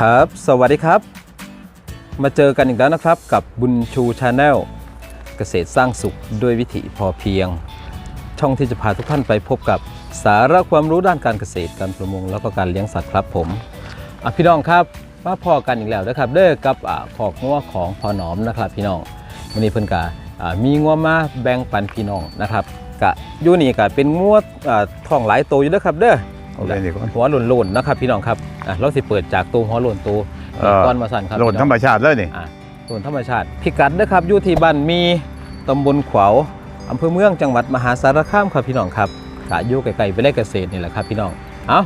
ครับ สวัสดีครับ มาเจอกันอีกแล้วนะครับกับบุญชูชาแนลเกษตรสร้างสุขด้วยวิถีพอเพียง ช่องที่จะพาทุกท่านไปพบกับสาระความรู้ด้านการเกษตรการประมงแล้วก็การเลี้ยงสัตว์ครับผมอะพี่น้องครับมาพอกันอีกแล้วนะครับ เด้อกับอ่าขอกงัวของพอหนอมนะครับ พี่น้องวันนี้เพิ่นกามีงัวมาแบ่งปันพี่น้องนะครับกะอยู่นี่กะเป็นงัวอ่าท้องหลายโตวอยู่เด้อครับเด้อ เอาเลยดีกว่าหัวหล่นๆนะครับพี่น้องครับอะเราสิเปิดจากตัวหัวหล่นตัวเอ่อก้อนมาสั่นครับโหลดธรรมชาติเลยนี่อะหล่นธรรมชาติพิกัดนะครับอยู่ที่บ้านมีตำบลขวาวอำเภอเมืองจังหวัดมหาสารคามครับพี่น้องครับกะอยู่ไกลๆไปได้เกษตรนี่แหละครับพี่น้องเอา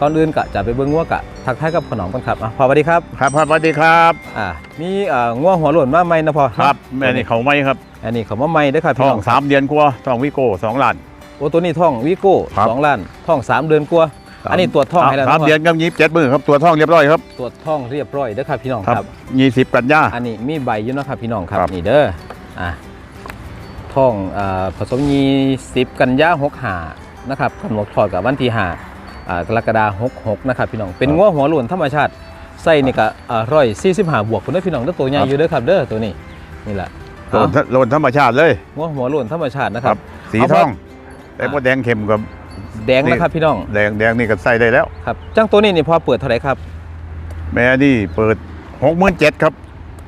ก่อนอื่นกะจะไปเบิ้งงัวกะทักทายกับขนอมกันครับอะพอสวัสดีครับครับครับสวัสดีครับอะมีเอ่องัวหัวหล่นมาใหม่นะพอครับแม่นี่เขาไม่ครับอันนี้เขามาใหม่เด้อครับท้พี่อน้งองสามเดือนกว่าท้องวิโก้สองล้าน โอ้ตัวนี้ท่องวิโก้ครับ สองล้านท่องสามเดือนกว่าอันนี้ตรวจท่องให้แล้วสามนะพ่อเดือนกับยี่สิบเจ็ดมือครับตัวท้องเรียบร้อยครับตรวจท่องเรียบร้อยเด้อครับพี่น้องครัครับบยี่สิบกันยา อันนี้มีใบอยู่เนาะครับพี่น้องครับครับ นี่เด้ออะท่องอ่าผสมยีสิบกันยาหกหานะครับกำหนดถอดกับวันที่หาอ่ากรกฎาหกหกนะครับพี่น้องเป็นง้อหัวหล่นธรรมชาติไส้นี่ก็ร้อยสี่สิบห้าบวกคนเด้อพี่น้องเด้อตัวใหญ่อยู่เด้อครับเด้อตัวนี้นี่แหละโหลดโหลดธรรมชาติเลย ง้อหัวหล่นธรรมชาตินะครับ สีเอาทพออง แต่พอแดงเข็มกับแดงนะครับพี่น้องแดงแดงนี่ก็ใส่ได้แล้วครับจ้างตัวนี้นี่พอเปิดเท่าไหร่ครับ แม่นี่เปิดหกหมื่นเจ็ดครับ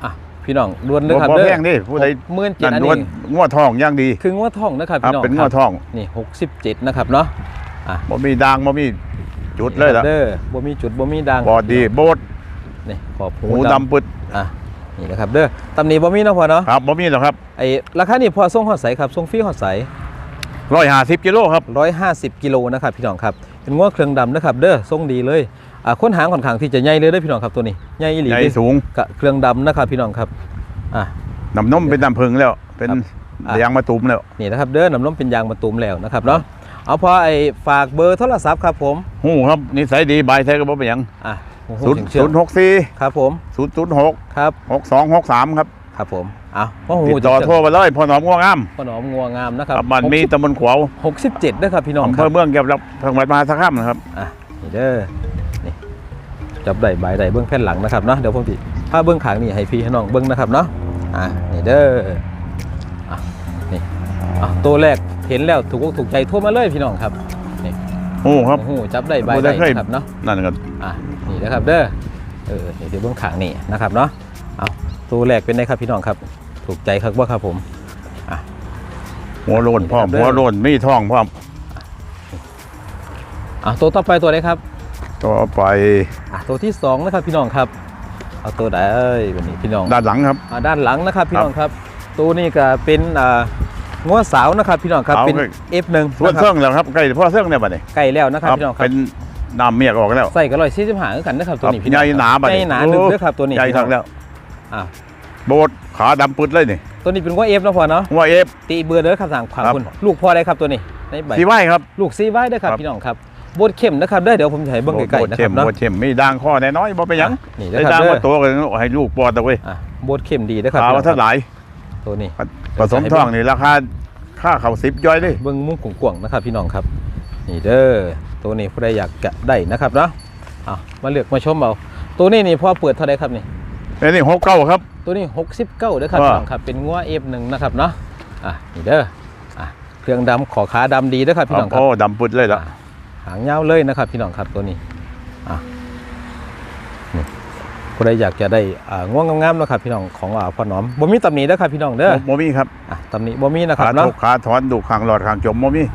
อะพี่น้องดวนเลยบ่ครับบ่เด้อแพงดิผู้ใดหมื่นเจ็ดนั่นอันล้วนนี้ง้อทองอย่างดี คือง้อท่องนะครับครับพี่น้องเป็นคง้อรับทองนี่หกสิบเจ็ดนะครับเนาะอะบ่มีด่างบ่มีจุดเลยล่ะเด้อบ่มีจุดบ่มีด่างบอดดีโบดนี่ขอบหูหูดำดำปึดอะนี่นะครับเด้อตำหนิบ่มีเนาะพ่อเนาะครับบ่มีหรอกครับไอ้ราคานี่พอส่งฮอดใสครับส่งฟรีฮอดใส ร้อยห้าสิบกิโลครับ150กิโลนะครับพี่น้องครับเป็นง้อเครื่องดำนะครับเด้อส่งดีเลยอะค้นหางค่อนข้างที่จะใหญ่เลยเด้อพี่น้องครับตัวนี้ใหญ่อีหลีใหญ่เด้สูงกะเครื่องดำนะครับพี่น้องครับอะน้ำนมเป็นน้ำผึ้งแล้ว เป็นครับอะยางมะตูมแล้วนี่นะครับเด้อน้ำนมเป็นยางมะตูมแล้วนะครับเนาะเอาพอไอ้ฝากเบอร์โทรศัพท์ครับผมหูครับนิสัยดีใบใช้ก็บ่เป็นหยังอะโอ้โหศูนย์เชื่อศูนย์หกสี่ครับผมศูนย์ศูนย์หกครับหกสองหกสามครับครับผมเอาพ่อหูติดต่อโทรไปเลยพอหนอมง่วงงามพ่อหนอมงัวงามนะครับครับมันมีตำบลขวาว67เด้อครับพี่น้องอำคเภรับอเมืองเกี่ยวกับทางวัดมหาสารคามนะครับ อะนี่เด้อนี่จับได้ใบได้เบื้องแผ่นหลังนะครับเนาะเดี๋ยวผมสิถ้าเบื้องขางนี่ให้พี่ให้น้องเบื้องนะครับเนาะอะนี่เด้ออะนี่อะตัวแรกเห็นแล้วถูกอกถูกใจทั่วมาเลยพี่น้องครับนี่หูครับ โอ้โหจับได้ใบบ่ได้ได้เคยนะครับเนาะ นั่นก็อะนี่นะครับเด้อเออนี่เดี๋ยวเบื้องขางนี่นะครับเนาะเอาตัวแรกเป็นไงครับพี่น้องครับ ถูกใจครับว่าครับผมหัวโลนพร้อมนี่ครับหัวโลนมีท้องพร้อมอะตัวต่อไปตัวไหนครับ ต่อไปอะตัวที่สองนะครับพี่น้องครับเอาตัวไหนเอ้ยวันนี้พี่น้องด้านหลังครับอ่าด้านหลังนะครับพี่ครับน้องครับ ตัวนี้ก็เป็นอ่างัวสาวนะครับพี่น้องครับเอาเป็นเลย F1 ส่วนนะคเสื่รับองแล้วครับใกล้พ่อเสื่องเนี่ยบัดนี้ใกล้แล้วนะครับพี่น้องครับเป็นน้ำเมียกออกแล้วใส่กระร้อยสี่สิบห้ากันนะครับตัวนี้ครับพี่น้องใหญ่หนาบัดใหนี้ญ่หนาโอ้ดึกด้วยครับตัวนี้ใหญ่พี่น้ทัองกแล้วอ่า โบดขาดำปึดเลยนี่ตัวนี้เป็นงัวเอฟนะพ่อเนาะหัวเอฟ ตีเบอร์เด้อครับทางขวางครับคุณลูกพ่อได้ครับตัวนี้ในใบสีไหวครับ ลูกซีไว้เด้อครับครับพี่น้องครับบดเข้มนะครับเด้อเดี๋ยวผมจะให้เบิ้งไกลๆนะคเข้รัมบเนาะโบดเข้มมีด่างข้อแน่น้อยบ่เป็นหยังอะนี่นะได้ครับด่างเด้อมาตัวกันให้ลูกปอดเอาไว้ยอะบดเข้มดีนะครับขาวพี่น้องเท่าไหร่ตัวนี้ผสมทองนี่ราคาค่าเขาสิบย่อยเลยเบิ้งมุ้งกวางๆนะครับพี่น้องครับ นี่เด้อตัวนี้ผู้ใดอยากจะได้นะครับเนาะเอามาเลือกมาชมเอาตัวนี้นี่พ่อเปิดเท่าไหรครับนี่ไอ้นี่หกเก้าครับ ตัวนี้ 69เด้อครับว่าพี่น้องครับเป็นงัว F1 นะครับเนาะอะนี่เด้ออะเครื่องดำขอขาดำดีเด้อครับพี่น้องครับโอ้ดำปุดเลยละอะหางยาวเลยนะครับ พี่น้องครับตัวนี้อะนี่ผู้ใดอยากจะได้อ่าง่วงงามๆนะครับพี่น้องของอ่าพ่อหนอมบ่มีตำหนิเด้อครับพี่น้องเด้อโมมี่ครับอะตำหนิบ่มีนะครัขาบเนาะทุกขาถอนดูขางหลอดขางจมโมมี่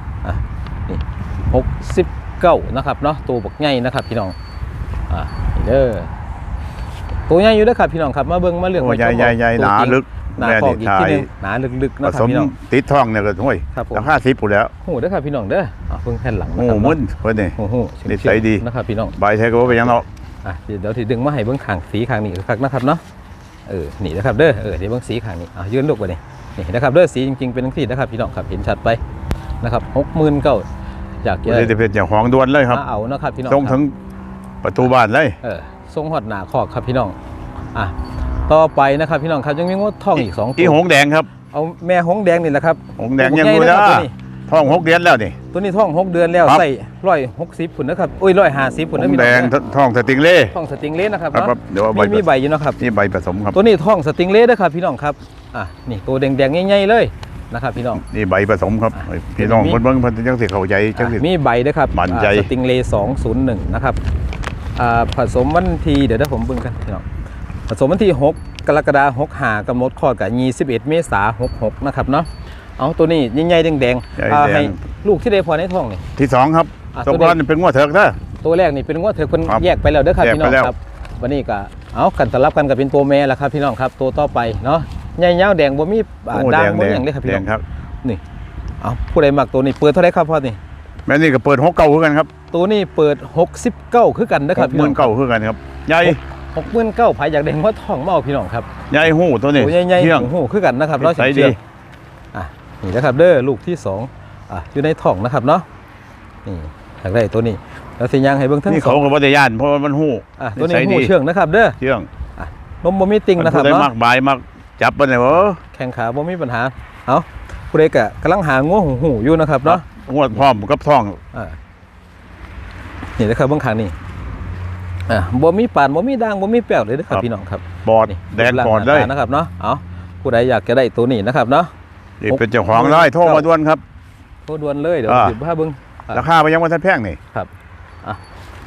69นะครับเนาะตัวบักใหญ่นะครับพี่น้องอะนี่เด้อ ตัวใหญ่อยู่เด้อครับพี่น้องครับมาเบิ่งมาเลือกโอ้มาใหญ่ชมใหญ่ใหญ่ตัวหนาจริงลึกหนาแม่คอนี่กอีกชาทียหนึงหนาลึกๆผนะครัสบมพี่น้อง ติดทองเนี่ยก็ห้วยครับผม ราคาสิบปุ๋ยแล้วหูเด้อครับพี่น้องเด้ออะเพิ่งแผ่นหลังนะโอ้ครับมึนเพิ่นนี่ โอ้โหนิสัยดี นะครับพี่น้อง ใบใช้ก็บ่เป็นหยังเนาะอะเดี๋ยวที่ดึงมาให้เบื้องขางสีขางนี้ครับนะครับเนาะเออนี่นะครับเด้อเออเดี๋ยวเบื้องสีขางนี้อะยืนลูกไปนี่นี่นะครับเด้อสีจริงๆเป็นทั้งสีนะครับพี่น้องครับเห็นชัดไปนะครับหกหมื่นเก้าอยากจะเลยจะเป็นอย่างของด่วนเลยครับมาเอานะครับพี่น้องส่งครัถึบงประตูบ้านเลยเออ ทรงหอดหนาคอกครับพี่น้องอะต่อไปนะครับพี่น้องครับยังมีงดทองอีกสองตัอีวหงแดงครับเอาแม่หงแดงนี่แหละครับหงแดงยังอยู่ตัวนะใหญ่นะครับตัวนี้ท้องหกเดือนแล้วนี่ตัวนี้ท้องหกเดือนแล้วครับใส่ร้อยหกสิบผุนนะครับอุ้ยร้อยห้าสิบผุนผนะมพี่แดน้องงนะท้องสติงเล่ท้องสติงเลสนะครับครับเนาะครับเดี๋ยวเอาใบมีมีใบอยู่เนาะครับนี่ใบผสมครับ ตัวนี้ท้องสติงเลสนะครับพี่น้องครับอะนี่ตัวแดงๆใหญ่ๆเลยนะครับพี่น้องนี่ใบผสมครับอะพี่น้องมีเพิ่นเบิ่งเพิ่นจังสิเข้าใจจังสิอะมีใบด้วยครับมั่นใจสติงเลสองศูนย์หนึ่งนะครับอ่า ผสมวันที่เดี๋ยวได้ผมเบิ่งกันพี่น้องผสมวันที่ 6 กรกฎาคม6หากำหนดคลอดกับ 21 เมษายน66 นะครับเนาะเอาตัวนี้ใหญ่ๆแดงใหญ่ๆอ่าแดให้งลูกที่ได้พอในท้องนี่ ที่สองครับอะสองก้อนเป็นงวดเถิกเด้อ ตัวแรกนี่เป็นงวดเถอะคนครับแยกไปแล้วเด้อครับแยกพี่น้องไปแล้ว ครับวันนี้ก็เอากันสลับกันกับเป็นตัวแม่แล้วครับพี่น้องครับตัวต่อไปเนาะใหญ่ยาวแดงบ่มีอ่าโอ้ด่างแดงบ่แดมีงอย่างเลยครับพี่แดน้องงครับนี่เอาผู้ใดมักตัวนี้เปิดเท่าไหรครับพ่อนี่แม่นี่ก็เปิดหกเก้าคือกันครับ ตัวนี้เปิด 69 คือกันนะคหรับกพี่หน้มื่อนงเก้าคือกันครับใหญ่69ภายอยากแดงว่าท้องมาเอาพี่น้องครับใหญ่หูตัวนี้ตัวใหญ่เที่ยงๆโอ้โหคือกันนะครับใส่เชื่ดีออะนี่นะครับเด้อลูกที่สองอะอยู่ในท้องนะครับเนาะนี่อยากได้ตัวนี้แล้วสิยังให้เบิ่งทั้งนี่สเขาองก็บ่ได้ย่านเพราะว่ามันหูอะตัวนี้ใส่ดีหูเชื่องนะครับเด้อเที่ยงนมบ่มีติ่งนะครับผู้ใดเนาะมักบายมักจับปานนี่บ่แข้งขาบ่มีปัญหา เอาผู้ใดกะกำลังหางัวหูหูอยู่นะครับเนาะงวดพร้อมกับท้องอ่า นี่นะครับเบื้องข้างนี่อ่าบ่มีปานบ่มีด่างบ่มีแป้วเลยนะครับพี่น้องครับบอดนี่แดงบอดเลยรูปร่างหน้าตานะครับเนาะเอาผู้ใดอยากจะได้ตัวนี้นะครับเนาะนี่เป็นเจ้าของได้โทรมาด่วนครับโทรด่วนเลยเดี๋ยวอ่าสิบห้าเบิ้งอะราคาไปยังบ่ทันแพงนี่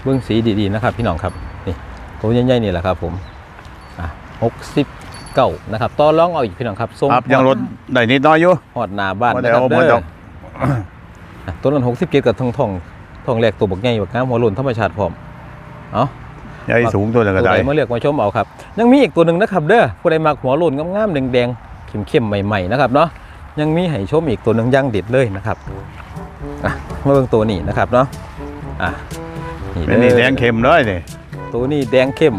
เบิ้งสีดีๆนะครับ พี่น้องครับนี่ตัวใหญ่ๆนี่แหละครับ ผมอะหกสิบเก้านะครับต่อรองเอาอีกพี่น้องครับส่งครับยังลดได้นิดน้อยอยู่ฮอดหน้าบ้านบ่นะได้ครับเอาเด้บ่ต้อองอะตัวนั้นหกสิบเกับทองทอง ทองแรกตัวบักใหญ่บักงามหัวโล้นธรรมชาติพร้อมเอาใหญ่สูงตัวนึงตัก็วได้ใดมาเลือกมาชมเอาครับ ยังมีอีกตัวหนึ่งนะครับเด้อผู้ใดมักหัวโล้นงามๆแดงๆเข้มๆใหม่ๆนะครับเนาะยังมีให้ชมอีกตัวหนึ่งย่างเด็ดเลยนะครับอะมาเบิ่งตัวนี้นะครับเนาะอะเป็นนี่แดงเข็มเลยนี่ตัวนี้แดงเข้ม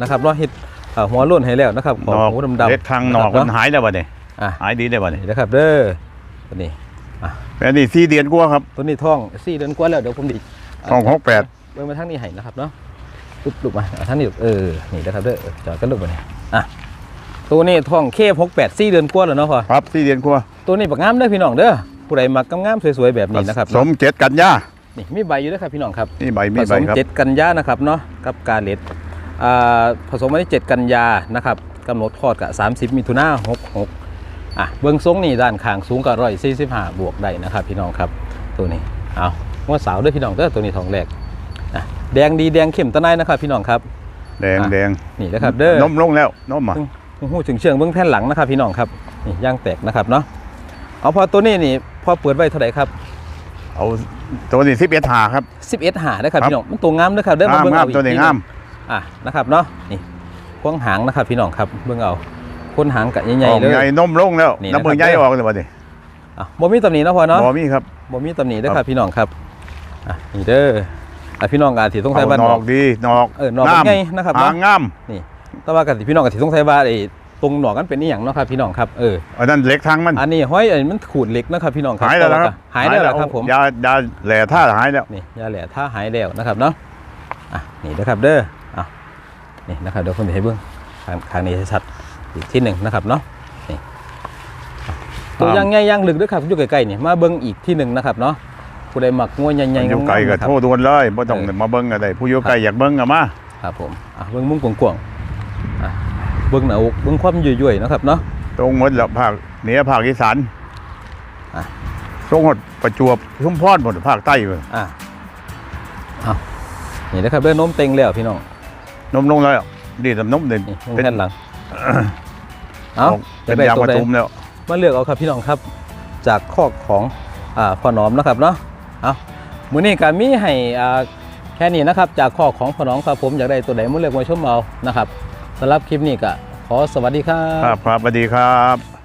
นะครับเนาะเฮ็ดอ่าหัวโล้นให้แล้วนะครับขอบนอกหูดำๆเล็ดข้างนอกะครับมันหายแล้วบัดนี้อะหายดีได้บัดนี้นี่นะครับเด้อตัวนี้ แม่นี่4เดือนกว่าครับ ตัวนี้ท้องสี่เดือนกว่าแล้วเดี๋ยวผมดิท้องหกแปดเบิ่งมาทางนี้ให้นะครับเนาะปุ๊บลุกมาอะทางนี้เออนี่นะครับเด้อเออจอดกันลุกมาเนี่ยอะตัวนี้ท้องเคฟหกแปดสี่เดือนกว่าแล้วเนาะพ่อครับ4เดือนกว่าตัวนี้บักงามเด้อพี่น้องเด้อผู้ใดมักงามๆสวยๆแบบนี้นะครับสมเจ็ดกันยานี่มีใบอยู่เด้วยครับพี่น้องครับนี่ใบมีผใบสมครับเจ็ดกันยานะครับเนาะกับกาเลตอ่าผสมวันที่เจ็ดกันยานะครับกำหนดคลอดกับสามสิบมิถุนาหกหก อะเบื้องทรงนี่ด้านข้างสูงกับร้อยสี่สิบห้าบวกได้นะครับ พี่น้องครับตัวนี้เอางวดสาวเด้วยพี่น้องเด้อตัวนี้ทองแรกอะแดงดีแดงเข้มตะไนนะครับ พี่น้องครับแดงอะแดงนี่นะครับเด้อนมลงแล้วนมอะหูถึงเชิงเบื้องแท่นหลังนะครับ พี่น้องครับนี่ย่างแตกนะครับเนาะเอาพอตัวนี้นี่พอเปิดไว้เท่าไหร่ครับเอาตัวนี้11หาครับ11หานะครับครับพี่น้องมันตัวงามนะครับเด้อมางามเบิ่งงามเอาอีกตัวนี้ทีหงามอะนะครับเนาะนี่พวงหางนะครับ พี่น้องครับเบิ่งเอา คนหางกะใหญ่ออกๆเลยใหญ่นมลงแล้วนี่น้ำเบิ่งนะครับใหญ่ออกเลยบัดนี้อะบ่มีตำหนิเนาะพ่อเนาะบ่มีครับบ่มีตำหนิเด้อคครัรับบพี่น้องครับอะนี่เด้ออะพี่น้องกอาจสิต้องใช้เอาบ้านนนออก กดีนอกเออนอกงามไงนะครับหาเนาะงงามแต่ว่ากันสิพี่น้องกอาจสิต้องใช้บ้านไอ้ตรงหนอกกันเป็นอีหยังเนาะครับพี่น้องครับเอออันนั้นเหล็กทางมัน อันนี้ห้อยอันนี้มันขูดเหล็กนะครับพี่น้องครับหายแล้วนะครับหายแล้วครับผม ยายาแหล่ท่าหายแล้ว นี่ยาแหล่ถ้าหายแล้วนะครับเนาะอะนี่นะครับเด้ออะนี่นะครับเดี๋ยวผมจะให้เบิ่งข้างข้างนี้ชัดๆ อีกที่หนึ่งนะครับเนาะนี่อะตัวย่างใหญ่ย่างลึกด้วยครับอยู่ใกล้ๆนี่มาเบิ่งอีกที่หนึ่งนะครับเนาะผู้ใดมักงัวใหญ่ๆอยู่ไกลก็งามๆนะครับโทรด่วนเลยบ่ต้องเออมาเบิ่งก็ได้ผู้อยู่ไกลอยากเบิ่งก็มาครับผมอะเบิ้งมุ้งกวางๆอะเบิ้งหน้าอกเบิ้งความยุ่ยๆนะครับเนาะตรงหมดแล้วภาคเหนือภาคอีสานอะตรงหมดประจวบชุมพรหมดภาคใต้เว้ยอะเอานี่นะครับเด้อโน้มเต็งแล้วพี่น้องนมลงแล้วดีแต่นมเด่นนี่เบิ้งเป็นแผ่นหลัง เอาเป็นได้ยางตัวประใดทุมแล้วมาเลือกเอาครับพี่น้องครับ จากข้อกของอ่าพ่อหนอมนะครับเนาะเอามื้อนี้ก็มีให้อ่าแค่นี้นะครับ จากข้อกของพ่อหนอมครับผมอยากได้ตัวใดมาเลือกมาชมเอานะครับสำหรับคลิปนี้ก็ขอสวัสดีครัครับบครับสวัสดีครับ